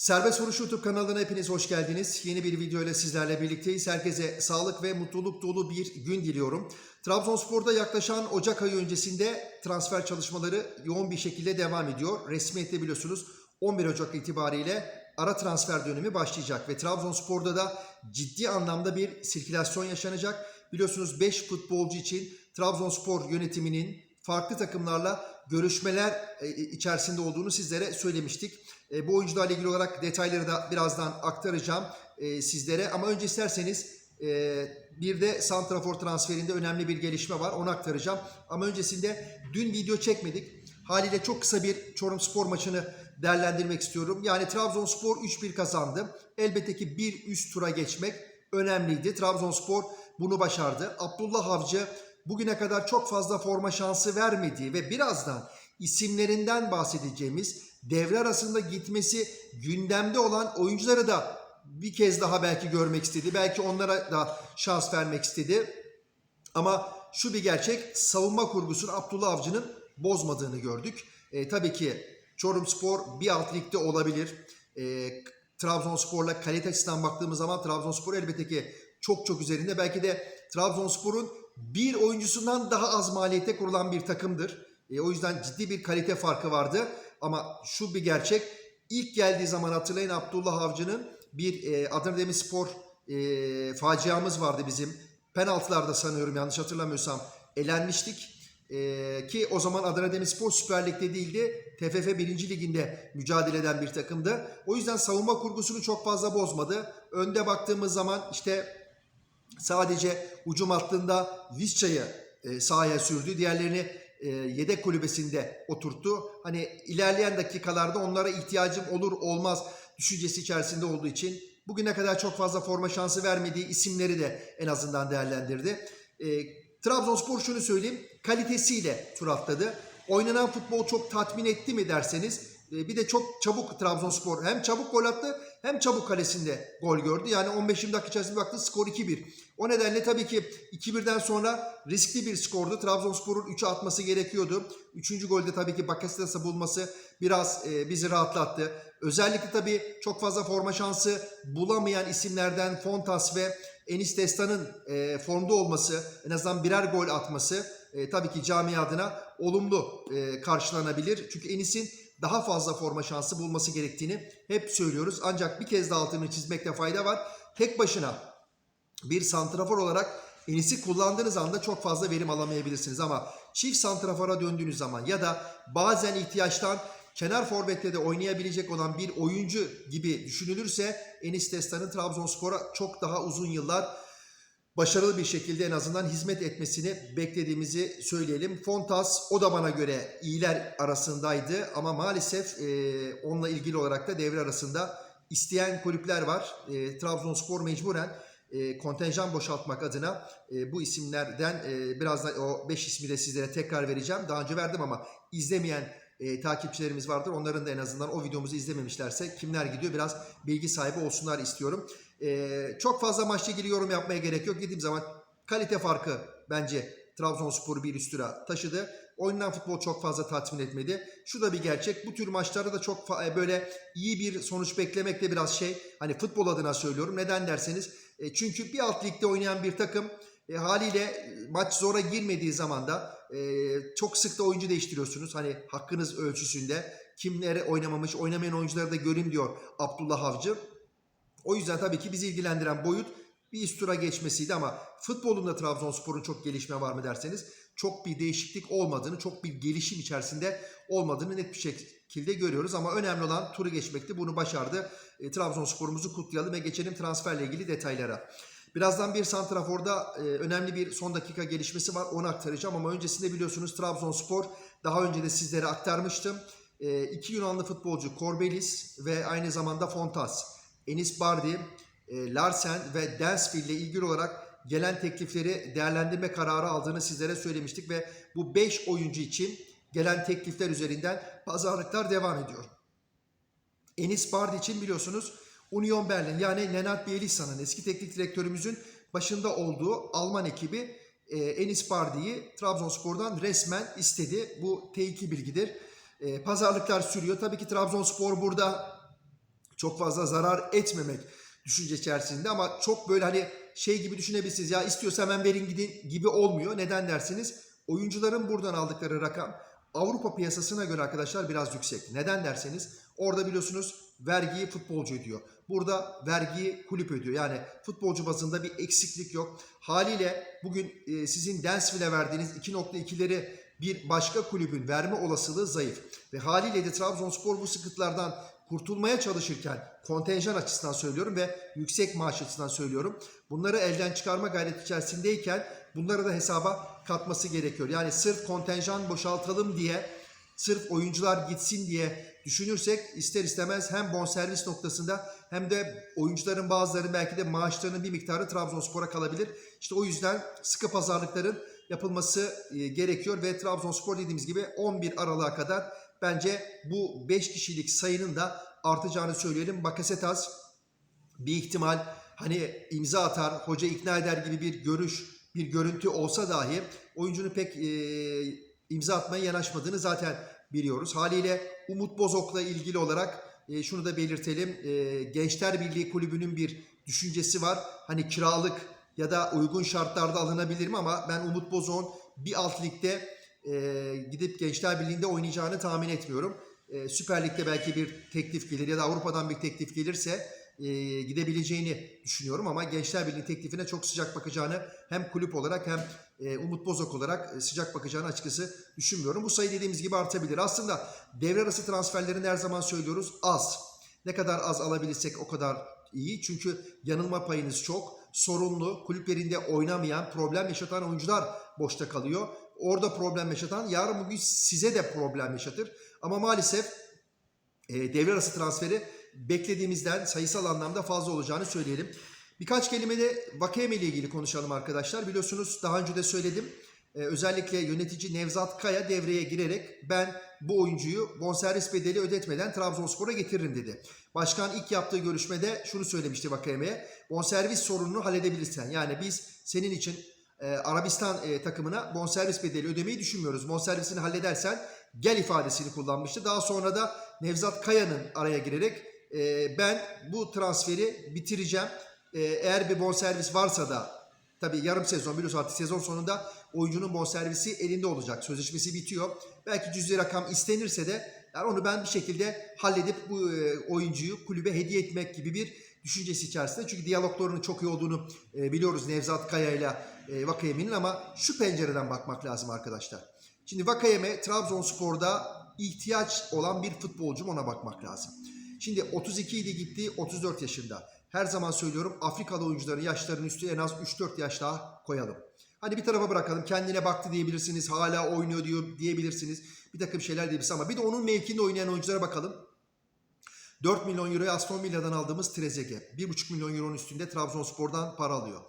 Serbest Vuruş YouTube kanalına hepiniz hoş geldiniz. Yeni bir video ile sizlerle birlikteyiz. Herkese sağlık ve mutluluk dolu bir gün diliyorum. Trabzonspor'da yaklaşan Ocak ayı öncesinde transfer çalışmaları yoğun bir şekilde devam ediyor. Resmiyette biliyorsunuz 11 Ocak itibariyle ara transfer dönemi başlayacak ve Trabzonspor'da da ciddi anlamda bir sirkülasyon yaşanacak. Biliyorsunuz 5 futbolcu için Trabzonspor yönetiminin farklı takımlarla görüşmeler e, içerisinde olduğunu sizlere söylemiştik. E, Bu oyuncularla ilgili olarak detayları da birazdan aktaracağım e, sizlere. Ama önce isterseniz e, bir de Santrafor transferinde önemli bir gelişme var. Onu aktaracağım. Ama öncesinde dün video çekmedik. Haliyle çok kısa bir Çorum Spor maçını değerlendirmek istiyorum. Yani Trabzonspor 3-1 kazandı. Elbette ki bir üst tura geçmek önemliydi. Trabzonspor bunu başardı. Abdullah Avcı bugüne kadar çok fazla forma şansı vermediği ve birazdan isimlerinden bahsedeceğimiz devre arasında gitmesi gündemde olan oyuncuları da bir kez daha belki görmek istedi. Belki onlara da şans vermek istedi. Ama şu bir gerçek savunma kurgusunu Abdullah Avcı'nın bozmadığını gördük. E, tabii ki Çorumspor bir alt ligde olabilir. E, Trabzonspor'la kalite açısından baktığımız zaman Trabzonspor elbette ki çok çok üzerinde. Belki de Trabzonspor'un bir oyuncusundan daha az maliyete kurulan bir takımdır. E, o yüzden ciddi bir kalite farkı vardı. Ama şu bir gerçek. İlk geldiği zaman hatırlayın Abdullah Avcı'nın bir e, Adana Demirspor e, faciamız vardı bizim. Penaltılarda sanıyorum yanlış hatırlamıyorsam elenmiştik. E, ki o zaman Adana Demirspor Süper Lig'de değildi. TFF 1. Liginde mücadele eden bir takımdı. O yüzden savunma kurgusunu çok fazla bozmadı. Önde baktığımız zaman işte sadece ucum hattında Visca'yı e, sahaya sürdü. Diğerlerini e, yedek kulübesinde oturttu. Hani ilerleyen dakikalarda onlara ihtiyacım olur olmaz düşüncesi içerisinde olduğu için bugüne kadar çok fazla forma şansı vermediği isimleri de en azından değerlendirdi. E, Trabzonspor şunu söyleyeyim kalitesiyle tur atladı. Oynanan futbol çok tatmin etti mi derseniz e, bir de çok çabuk Trabzonspor hem çabuk gol attı hem çabuk kalesinde gol gördü. Yani 15-20 dakika içerisinde baktı skor 2-1. O nedenle tabii ki 2-1'den sonra riskli bir skordu. Trabzonspor'un 3'ü atması gerekiyordu. Üçüncü golde tabii ki Bakasetas'ı bulması biraz e, bizi rahatlattı. Özellikle tabii çok fazla forma şansı bulamayan isimlerden Fontas ve Enis Destan'ın e, formda olması, en azından birer gol atması e, tabii ki cami adına olumlu e, karşılanabilir. Çünkü Enis'in daha fazla forma şansı bulması gerektiğini hep söylüyoruz. Ancak bir kez daha altını çizmekte fayda var. Tek başına bir santrafor olarak Enis'i kullandığınız anda çok fazla verim alamayabilirsiniz ama çift santrafora döndüğünüz zaman ya da bazen ihtiyaçtan kenar forvette de oynayabilecek olan bir oyuncu gibi düşünülürse Enis Destan'ın Trabzonspor'a çok daha uzun yıllar başarılı bir şekilde en azından hizmet etmesini beklediğimizi söyleyelim. Fontas o da bana göre iyiler arasındaydı ama maalesef e, onunla ilgili olarak da devre arasında isteyen kulüpler var. E, Trabzonspor mecburen e, kontenjan boşaltmak adına e, bu isimlerden e, birazdan o 5 ismi de sizlere tekrar vereceğim. Daha önce verdim ama izlemeyen e, takipçilerimiz vardır. Onların da en azından o videomuzu izlememişlerse kimler gidiyor biraz bilgi sahibi olsunlar istiyorum. E, çok fazla maçla ilgili yorum yapmaya gerek yok. Gittiğim zaman kalite farkı bence Trabzonspor'u bir üst tura taşıdı. Oynanan futbol çok fazla tatmin etmedi. Şu da bir gerçek. Bu tür maçlarda da çok e, böyle iyi bir sonuç beklemek de biraz şey. Hani futbol adına söylüyorum. Neden derseniz. e, çünkü bir alt ligde oynayan bir takım e, haliyle e, maç zora girmediği zaman da e, çok sık da oyuncu değiştiriyorsunuz. Hani hakkınız ölçüsünde. Kimlere oynamamış, oynamayan oyuncuları da göreyim diyor Abdullah Avcı. O yüzden tabii ki bizi ilgilendiren boyut bir üst tura geçmesiydi ama futbolunda Trabzonspor'un çok gelişme var mı derseniz çok bir değişiklik olmadığını, çok bir gelişim içerisinde olmadığını net bir şekilde görüyoruz. Ama önemli olan turu geçmekti. Bunu başardı. E, Trabzonspor'umuzu kutlayalım ve geçelim transferle ilgili detaylara. Birazdan bir santraforda e, önemli bir son dakika gelişmesi var. Onu aktaracağım ama öncesinde biliyorsunuz Trabzonspor daha önce de sizlere aktarmıştım. E, iki Yunanlı futbolcu Korbelis ve aynı zamanda Fontas, Enis Bardi, e, Larsen ve Densville ile ilgili olarak gelen teklifleri değerlendirme kararı aldığını sizlere söylemiştik ve bu 5 oyuncu için gelen teklifler üzerinden pazarlıklar devam ediyor. Enis Bardi için biliyorsunuz Union Berlin yani Lennart Bielitsa'nın eski teknik direktörümüzün başında olduğu Alman ekibi e, Enis Bardi'yi Trabzonspor'dan resmen istedi. Bu T2 bilgidir. E, pazarlıklar sürüyor. Tabii ki Trabzonspor burada çok fazla zarar etmemek düşünce içerisinde ama çok böyle hani şey gibi düşünebilirsiniz ya istiyorsa hemen verin gidin gibi olmuyor. Neden dersiniz? Oyuncuların buradan aldıkları rakam Avrupa piyasasına göre arkadaşlar biraz yüksek. Neden derseniz orada biliyorsunuz vergiyi futbolcu ödüyor. Burada vergiyi kulüp ödüyor. Yani futbolcu bazında bir eksiklik yok. Haliyle bugün e, sizin Dansville'e verdiğiniz 2.2'leri bir başka kulübün verme olasılığı zayıf. Ve haliyle de Trabzonspor bu sıkıntılardan kurtulmaya çalışırken kontenjan açısından söylüyorum ve yüksek maaş açısından söylüyorum. Bunları elden çıkarma gayreti içerisindeyken bunları da hesaba katması gerekiyor. Yani sırf kontenjan boşaltalım diye, sırf oyuncular gitsin diye düşünürsek ister istemez hem bonservis noktasında hem de oyuncuların bazıları belki de maaşlarının bir miktarı Trabzonspor'a kalabilir. İşte o yüzden sıkı pazarlıkların yapılması e, gerekiyor ve Trabzonspor dediğimiz gibi 11 Aralık'a kadar bence bu 5 kişilik sayının da artacağını söyleyelim. Bakasetas bir ihtimal hani imza atar, hoca ikna eder gibi bir görüş, bir görüntü olsa dahi oyuncunun pek e, imza atmaya yanaşmadığını zaten biliyoruz. Haliyle Umut Bozok'la ilgili olarak e, şunu da belirtelim. E, Gençler Birliği Kulübü'nün bir düşüncesi var. Hani kiralık ya da uygun şartlarda alınabilir mi ama ben Umut Bozok'un bir alt ligde e, gidip Gençler Birliği'nde oynayacağını tahmin etmiyorum. E, Süper Lig'de belki bir teklif gelir ya da Avrupa'dan bir teklif gelirse e, gidebileceğini düşünüyorum ama Gençler Birliği teklifine çok sıcak bakacağını hem kulüp olarak hem e, Umut Bozok olarak e, sıcak bakacağını açıkçası düşünmüyorum. Bu sayı dediğimiz gibi artabilir. Aslında devre arası transferlerini her zaman söylüyoruz az. Ne kadar az alabilirsek o kadar iyi. Çünkü yanılma payınız çok. Sorunlu, kulüplerinde oynamayan, problem yaşatan oyuncular boşta kalıyor. Orada problem yaşatan yarın bugün size de problem yaşatır. Ama maalesef e, devre arası transferi beklediğimizden sayısal anlamda fazla olacağını söyleyelim. Birkaç kelime de Vakeme ile ilgili konuşalım arkadaşlar. Biliyorsunuz daha önce de söyledim. Ee, özellikle yönetici Nevzat Kaya devreye girerek ben bu oyuncuyu bonservis bedeli ödetmeden Trabzonspor'a getiririm dedi. Başkan ilk yaptığı görüşmede şunu söylemişti Vakame'ye. Bonservis sorununu halledebilirsen yani biz senin için e, Arabistan e, takımına bonservis bedeli ödemeyi düşünmüyoruz. Bonservisini halledersen gel ifadesini kullanmıştı. Daha sonra da Nevzat Kaya'nın araya girerek e, ben bu transferi bitireceğim. E, eğer bir bonservis varsa da tabii yarım sezon biliyorsun artık sezon sonunda oyuncunun bonservisi elinde olacak. Sözleşmesi bitiyor. Belki cüzi rakam istenirse de yani onu ben bir şekilde halledip bu oyuncuyu kulübe hediye etmek gibi bir düşüncesi içerisinde. Çünkü diyaloglarının çok iyi olduğunu biliyoruz Nevzat Kaya ile e, Vakayeme'nin ama şu pencereden bakmak lazım arkadaşlar. Şimdi Vakayeme Trabzonspor'da ihtiyaç olan bir futbolcu ona bakmak lazım. Şimdi 32 idi gitti 34 yaşında. Her zaman söylüyorum Afrikalı oyuncuların yaşlarının üstü en az 3-4 yaş daha koyalım. Hani bir tarafa bırakalım kendine baktı diyebilirsiniz hala oynuyor diyor diyebilirsiniz. Bir takım şeyler diyebilirsiniz ama bir de onun mevkinde oynayan oyunculara bakalım. 4 milyon euroya Aston Villa'dan aldığımız Trezeguet. 1,5 milyon euronun üstünde Trabzonspor'dan para alıyor.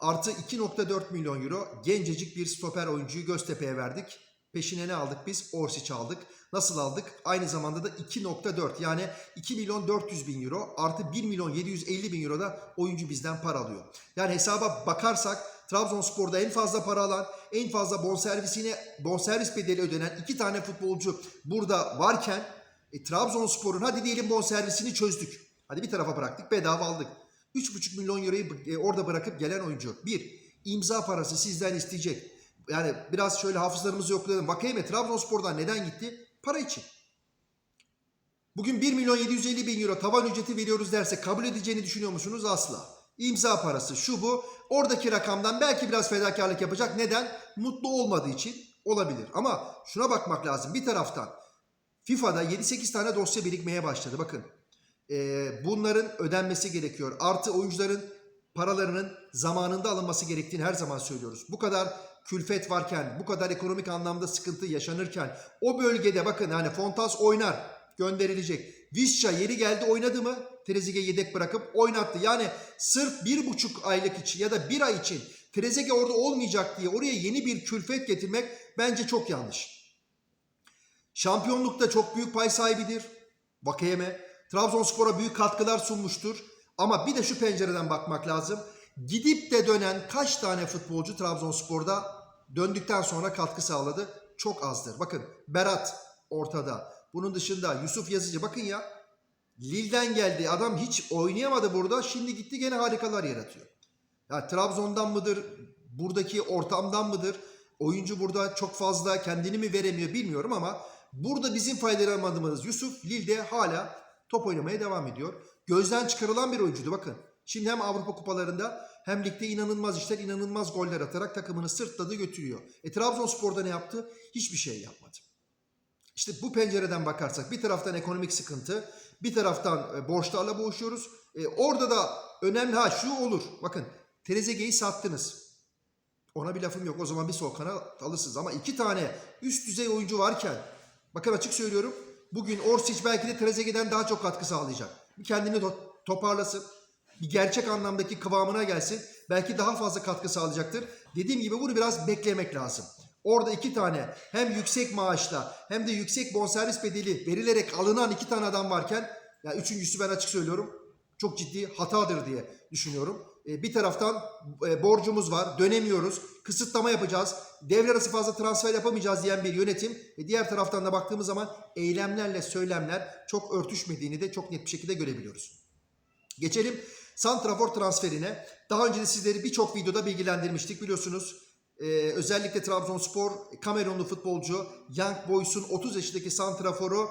Artı 2.4 milyon euro gencecik bir stoper oyuncuyu Göztepe'ye verdik. Peşine ne aldık biz? Orsic aldık. Nasıl aldık? Aynı zamanda da 2.4 yani 2 milyon 400 bin euro artı 1 milyon 750 bin euro da oyuncu bizden para alıyor. Yani hesaba bakarsak Trabzonspor'da en fazla para alan, en fazla bonservisine bonservis bedeli ödenen iki tane futbolcu burada varken e, Trabzonspor'un hadi diyelim bonservisini çözdük. Hadi bir tarafa bıraktık bedava aldık. 3,5 milyon euroyu e, orada bırakıp gelen oyuncu. Bir, imza parası sizden isteyecek. Yani biraz şöyle hafızlarımızı yoklayalım. Vakayeme Trabzonspor'dan neden gitti? Para için. Bugün 1 milyon 750 bin euro tavan ücreti veriyoruz derse kabul edeceğini düşünüyor musunuz? Asla. İmza parası şu bu. Oradaki rakamdan belki biraz fedakarlık yapacak. Neden? Mutlu olmadığı için olabilir. Ama şuna bakmak lazım. Bir taraftan FIFA'da 7-8 tane dosya birikmeye başladı. Bakın e, bunların ödenmesi gerekiyor. Artı oyuncuların paralarının zamanında alınması gerektiğini her zaman söylüyoruz. Bu kadar külfet varken, bu kadar ekonomik anlamda sıkıntı yaşanırken o bölgede bakın hani Fontas oynar gönderilecek. Visca yeri geldi oynadı mı? Trezeguet yedek bırakıp oynattı. Yani sırf bir buçuk aylık için ya da bir ay için Trezeguet orada olmayacak diye oraya yeni bir külfet getirmek bence çok yanlış. Şampiyonlukta çok büyük pay sahibidir. Vakayeme. Trabzonspor'a büyük katkılar sunmuştur. Ama bir de şu pencereden bakmak lazım. Gidip de dönen kaç tane futbolcu Trabzonspor'da döndükten sonra katkı sağladı? Çok azdır. Bakın Berat ortada. Bunun dışında Yusuf Yazıcı bakın ya. Lille'den geldi. Adam hiç oynayamadı burada. Şimdi gitti gene harikalar yaratıyor. Ya Trabzon'dan mıdır? Buradaki ortamdan mıdır? Oyuncu burada çok fazla kendini mi veremiyor bilmiyorum ama burada bizim faydalanamadığımız Yusuf Lille'de hala top oynamaya devam ediyor. Gözden çıkarılan bir oyuncuydu bakın. Şimdi hem Avrupa kupalarında hem ligde inanılmaz işler, inanılmaz goller atarak takımını sırtladı götürüyor. E Trabzonspor'da ne yaptı? Hiçbir şey yapmadı. İşte bu pencereden bakarsak bir taraftan ekonomik sıkıntı, bir taraftan e, borçlarla boğuşuyoruz. E, orada da önemli ha şu olur. Bakın Trezeguet'i sattınız. Ona bir lafım yok. O zaman bir sol kanat alırsınız. Ama iki tane üst düzey oyuncu varken bakın açık söylüyorum. Bugün Orsic belki de Trezeguet'den daha çok katkı sağlayacak. Bir kendini to- toparlasın. Bir gerçek anlamdaki kıvamına gelsin. Belki daha fazla katkı sağlayacaktır. Dediğim gibi bunu biraz beklemek lazım. Orada iki tane hem yüksek maaşla hem de yüksek bonservis bedeli verilerek alınan iki tane adam varken ya üçüncüsü ben açık söylüyorum çok ciddi hatadır diye düşünüyorum. E, bir taraftan e, borcumuz var, dönemiyoruz, kısıtlama yapacağız, devre arası fazla transfer yapamayacağız diyen bir yönetim. E, diğer taraftan da baktığımız zaman eylemlerle söylemler çok örtüşmediğini de çok net bir şekilde görebiliyoruz. Geçelim Santrafor transferine. Daha önce de sizleri birçok videoda bilgilendirmiştik biliyorsunuz. Ee, özellikle Trabzonspor Kamerunlu futbolcu Young Boys'un 30 yaşındaki Santrafor'u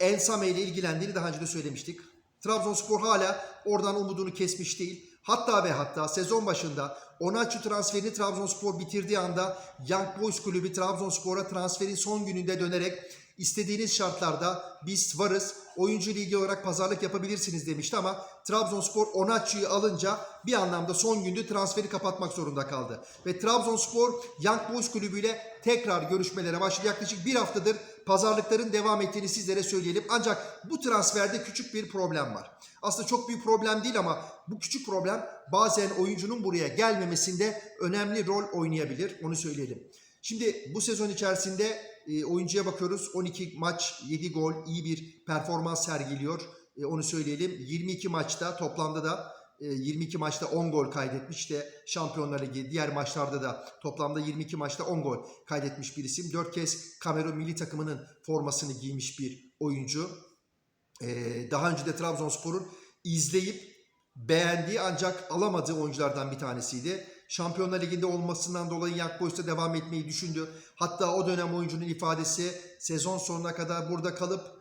Ensame ile ilgilendiğini daha önce de söylemiştik. Trabzonspor hala oradan umudunu kesmiş değil. Hatta ve hatta sezon başında Onaçu transferini Trabzonspor bitirdiği anda Young Boys kulübü Trabzonspor'a transferin son gününde dönerek istediğiniz şartlarda biz varız. Oyuncu ligi olarak pazarlık yapabilirsiniz demişti ama Trabzonspor Onaçu'yu alınca bir anlamda son günde transferi kapatmak zorunda kaldı. Ve Trabzonspor Young Boys kulübüyle tekrar görüşmelere başladı. Yaklaşık bir haftadır pazarlıkların devam ettiğini sizlere söyleyelim. Ancak bu transferde küçük bir problem var. Aslında çok büyük problem değil ama bu küçük problem bazen oyuncunun buraya gelmemesinde önemli rol oynayabilir. Onu söyleyelim. Şimdi bu sezon içerisinde e, oyuncuya bakıyoruz. 12 maç, 7 gol, iyi bir performans sergiliyor. E, onu söyleyelim. 22 maçta toplamda da 22 maçta 10 gol kaydetmiş. İşte Şampiyonlar Ligi diğer maçlarda da toplamda 22 maçta 10 gol kaydetmiş bir isim. 4 kez Kamerun milli takımının formasını giymiş bir oyuncu. E, daha önce de Trabzonspor'un izleyip beğendiği ancak alamadığı oyunculardan bir tanesiydi. Şampiyonlar Ligi'nde olmasından dolayı Young Boys'ta devam etmeyi düşündü. Hatta o dönem oyuncunun ifadesi sezon sonuna kadar burada kalıp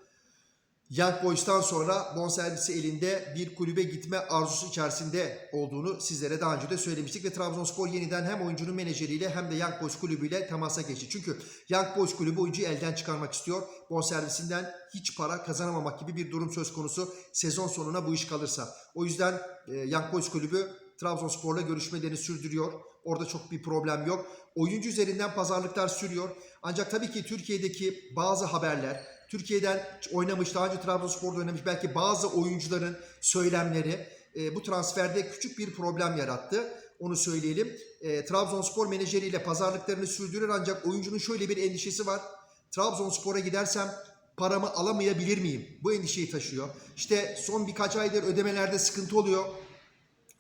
Young Boys'tan sonra bonservisi elinde bir kulübe gitme arzusu içerisinde olduğunu sizlere daha önce de söylemiştik ve Trabzonspor yeniden hem oyuncunun menajeriyle hem de Young Boys kulübüyle temasa geçti. Çünkü Young Boys kulübü oyuncuyu elden çıkarmak istiyor. Bonservisinden hiç para kazanamamak gibi bir durum söz konusu sezon sonuna bu iş kalırsa. O yüzden e, Young Boys kulübü Trabzonspor'la görüşmelerini sürdürüyor. Orada çok bir problem yok. Oyuncu üzerinden pazarlıklar sürüyor. Ancak tabii ki Türkiye'deki bazı haberler, Türkiye'den oynamış, daha önce Trabzonspor'da oynamış belki bazı oyuncuların söylemleri e, bu transferde küçük bir problem yarattı. Onu söyleyelim. E, Trabzonspor menajeriyle pazarlıklarını sürdürür ancak oyuncunun şöyle bir endişesi var. Trabzonspor'a gidersem paramı alamayabilir miyim? Bu endişeyi taşıyor. İşte son birkaç aydır ödemelerde sıkıntı oluyor.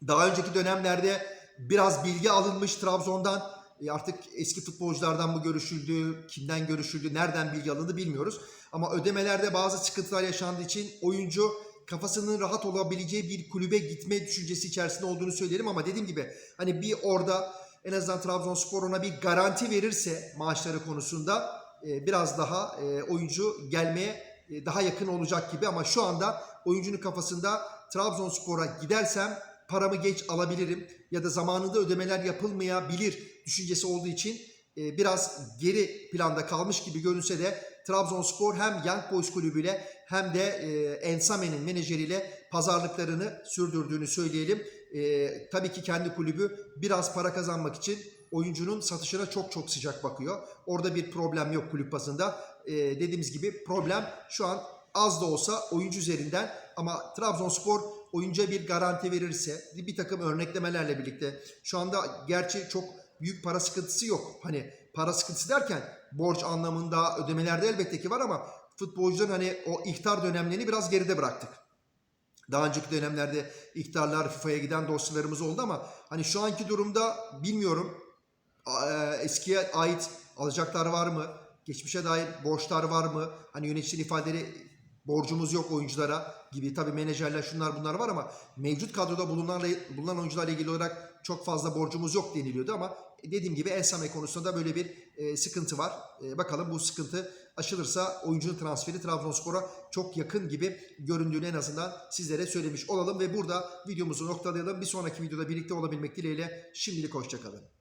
Daha önceki dönemlerde biraz bilgi alınmış Trabzon'dan. E, Artık eski futbolculardan mı görüşüldü, kimden görüşüldü, nereden bilgi alındı bilmiyoruz. Ama ödemelerde bazı sıkıntılar yaşandığı için oyuncu kafasının rahat olabileceği bir kulübe gitme düşüncesi içerisinde olduğunu söyleyelim ama dediğim gibi hani bir orada en azından Trabzonspor ona bir garanti verirse maaşları konusunda e, biraz daha e, oyuncu gelmeye daha yakın olacak gibi ama şu anda oyuncunun kafasında Trabzonspor'a gidersem paramı geç alabilirim ya da zamanında ödemeler yapılmayabilir düşüncesi olduğu için e, biraz geri planda kalmış gibi görünse de Trabzonspor hem Young Boys kulübüyle hem de e, Ensame'nin menajeriyle pazarlıklarını sürdürdüğünü söyleyelim. E, tabii ki kendi kulübü biraz para kazanmak için oyuncunun satışına çok çok sıcak bakıyor. Orada bir problem yok kulüp bazında. Dediğimiz gibi problem şu an az da olsa oyuncu üzerinden ama Trabzonspor oyuncuya bir garanti verirse bir takım örneklemelerle birlikte şu anda gerçi çok büyük para sıkıntısı yok. Hani para sıkıntısı derken borç anlamında ödemelerde elbette ki var ama futbolcuların hani o ihtar dönemlerini biraz geride bıraktık. Daha önceki dönemlerde ihtarlar FIFA'ya giden dosyalarımız oldu ama hani şu anki durumda bilmiyorum e, eskiye ait alacaklar var mı? Geçmişe dair borçlar var mı? Hani yöneticinin ifadeleri borcumuz yok oyunculara gibi tabii menajerler şunlar bunlar var ama mevcut kadroda bulunan bulunan oyuncularla ilgili olarak çok fazla borcumuz yok deniliyordu ama dediğim gibi Ensame konusunda böyle bir e, sıkıntı var. E, bakalım bu sıkıntı aşılırsa oyuncunun transferi Trabzonspor'a çok yakın gibi göründüğünü en azından sizlere söylemiş olalım ve burada videomuzu noktalayalım. Bir sonraki videoda birlikte olabilmek dileğiyle şimdilik hoşçakalın.